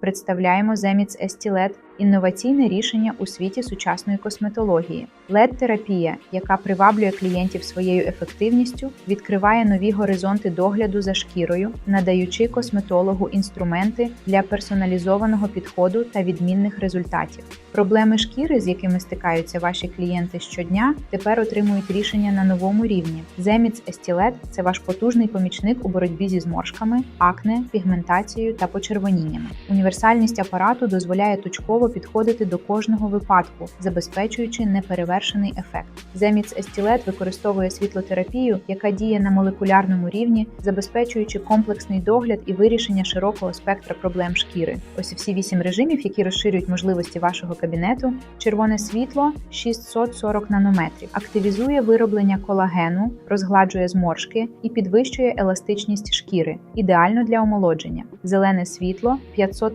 Представляємо Zemits Estilet – інноваційне рішення у світі сучасної косметології. LED-терапія, яка приваблює клієнтів своєю ефективністю, відкриває нові горизонти догляду за шкірою, надаючи косметологу інструменти для персоналізованого підходу та відмінних результатів. Проблеми шкіри, з якими стикаються ваші клієнти щодня, тепер отримують рішення на новому рівні. Zemits Estilet – це ваш потужний помічник у боротьбі зі зморшками, акне, пігментацією та почервоніннями. Універсальність апарату дозволяє точково підходити до кожного випадку, забезпечуючи неперевершений ефект. Zemits Estilet використовує світлотерапію, яка діє на молекулярному рівні, забезпечуючи комплексний догляд і вирішення широкого спектра проблем шкіри. Ось всі вісім режимів, які розширюють можливості вашого кабінету. Червоне світло 640 нанометрів, активізує вироблення колагену, розгладжує зморшки і підвищує еластичність шкіри, ідеально для омолодження. Зелене світло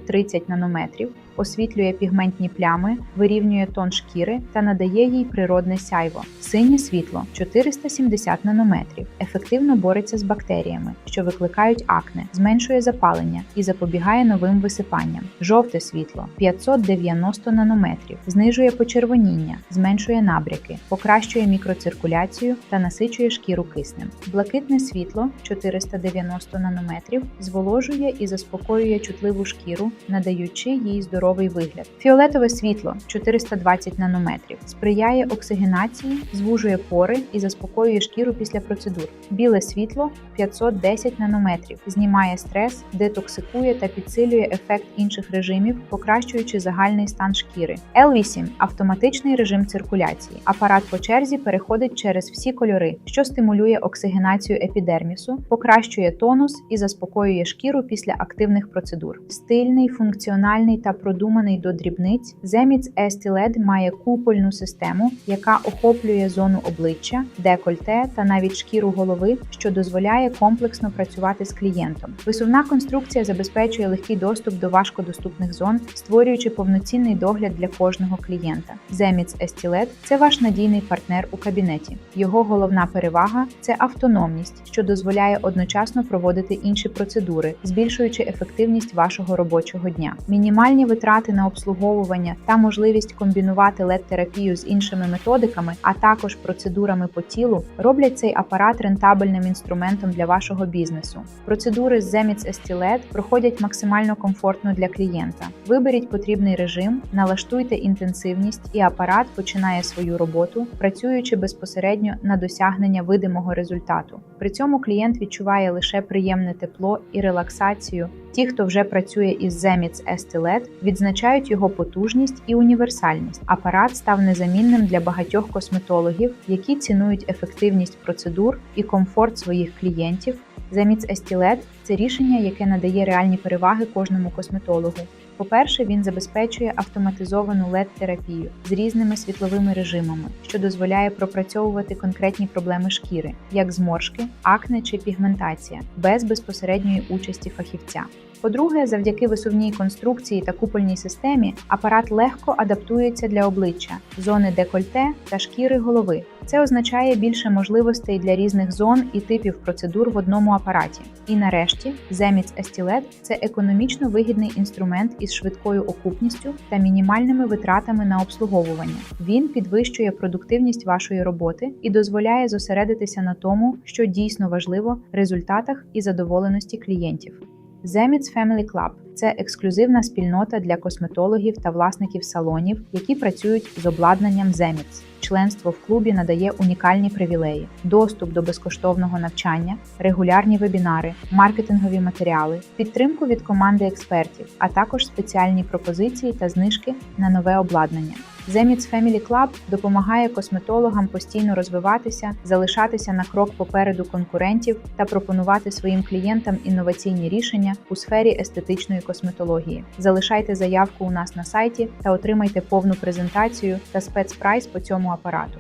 530 нанометрів. Освітлює пігментні плями, вирівнює тон шкіри та надає їй природне сяйво. Синє світло 470 нанометрів. Ефективно бореться з бактеріями, що викликають акне, зменшує запалення і запобігає новим висипанням. Жовте світло 590 нанометрів, знижує почервоніння, зменшує набряки, покращує мікроциркуляцію та насичує шкіру киснем. Блакитне світло 490 нанометрів зволожує і заспокоює чутливу шкіру, надаючи їй здоровий вигляд. Фіолетове світло 420 нанометрів сприяє оксигенації, звужує пори і заспокоює шкіру після процедур. Біле світло 510 нанометрів, знімає стрес, детоксикує та підсилює ефект інших режимів, покращуючи загальний стан шкіри. L8 автоматичний режим циркуляції. Апарат по черзі переходить через всі кольори, що стимулює оксигенацію епідермісу, покращує тонус і заспокоює шкіру після активних процедур. Стильний, функціональний та продуманий до дрібниць, Zemits Esti-LED має купольну систему, яка охоплює зону обличчя, декольте та навіть шкіру голови, що дозволяє комплексно працювати з клієнтом. Висувна конструкція забезпечує легкий доступ до важкодоступних зон, створюючи повноцінний догляд для кожного клієнта. Zemits Esti-LED – це ваш надійний партнер у кабінеті. Його головна перевага це автономність, що дозволяє одночасно проводити інші процедури, збільшуючи ефективність вашого робочого дня. Мінімальні витрати на обслуговування та можливість комбінувати LED-терапію з іншими методиками, а також процедурами по тілу, роблять цей апарат рентабельним інструментом для вашого бізнесу. Процедури з Zemits Esti-LED проходять максимально комфортно для клієнта. Виберіть потрібний режим, налаштуйте інтенсивність, і апарат починає свою роботу, працюючи безпосередньо на досягнення видимого результату. При цьому клієнт відчуває лише приємне тепло і релаксацію. Ті, хто вже працює із Земіц Esti-LED, відзначають його потужність і універсальність. Апарат став незамінним для багатьох косметологів, які цінують ефективність процедур і комфорт своїх клієнтів. Zemits Esti-LED – це рішення, яке надає реальні переваги кожному косметологу. По-перше, він забезпечує автоматизовану LED-терапію з різними світловими режимами, що дозволяє пропрацьовувати конкретні проблеми шкіри, як зморшки, акне чи пігментація, без безпосередньої участі фахівця. По-друге, завдяки висувній конструкції та купольній системі апарат легко адаптується для обличчя, зони декольте та шкіри голови. Це означає більше можливостей для різних зон і типів процедур в одному апараті. І нарешті, Zemits Esti-LED – це економічно вигідний інструмент із швидкою окупністю та мінімальними витратами на обслуговування. Він підвищує продуктивність вашої роботи і дозволяє зосередитися на тому, що дійсно важливо результатах і задоволеності клієнтів. Zemits Family Club – це ексклюзивна спільнота для косметологів та власників салонів, які працюють з обладнанням Zemits. Членство в клубі надає унікальні привілеї: доступ до безкоштовного навчання, регулярні вебінари, маркетингові матеріали, підтримку від команди експертів, а також спеціальні пропозиції та знижки на нове обладнання. Zemits Family Club допомагає косметологам постійно розвиватися, залишатися на крок попереду конкурентів та пропонувати своїм клієнтам інноваційні рішення у сфері естетичної косметології. Залишайте заявку у нас на сайті та отримайте повну презентацію та спецпрайс по цьому апарату.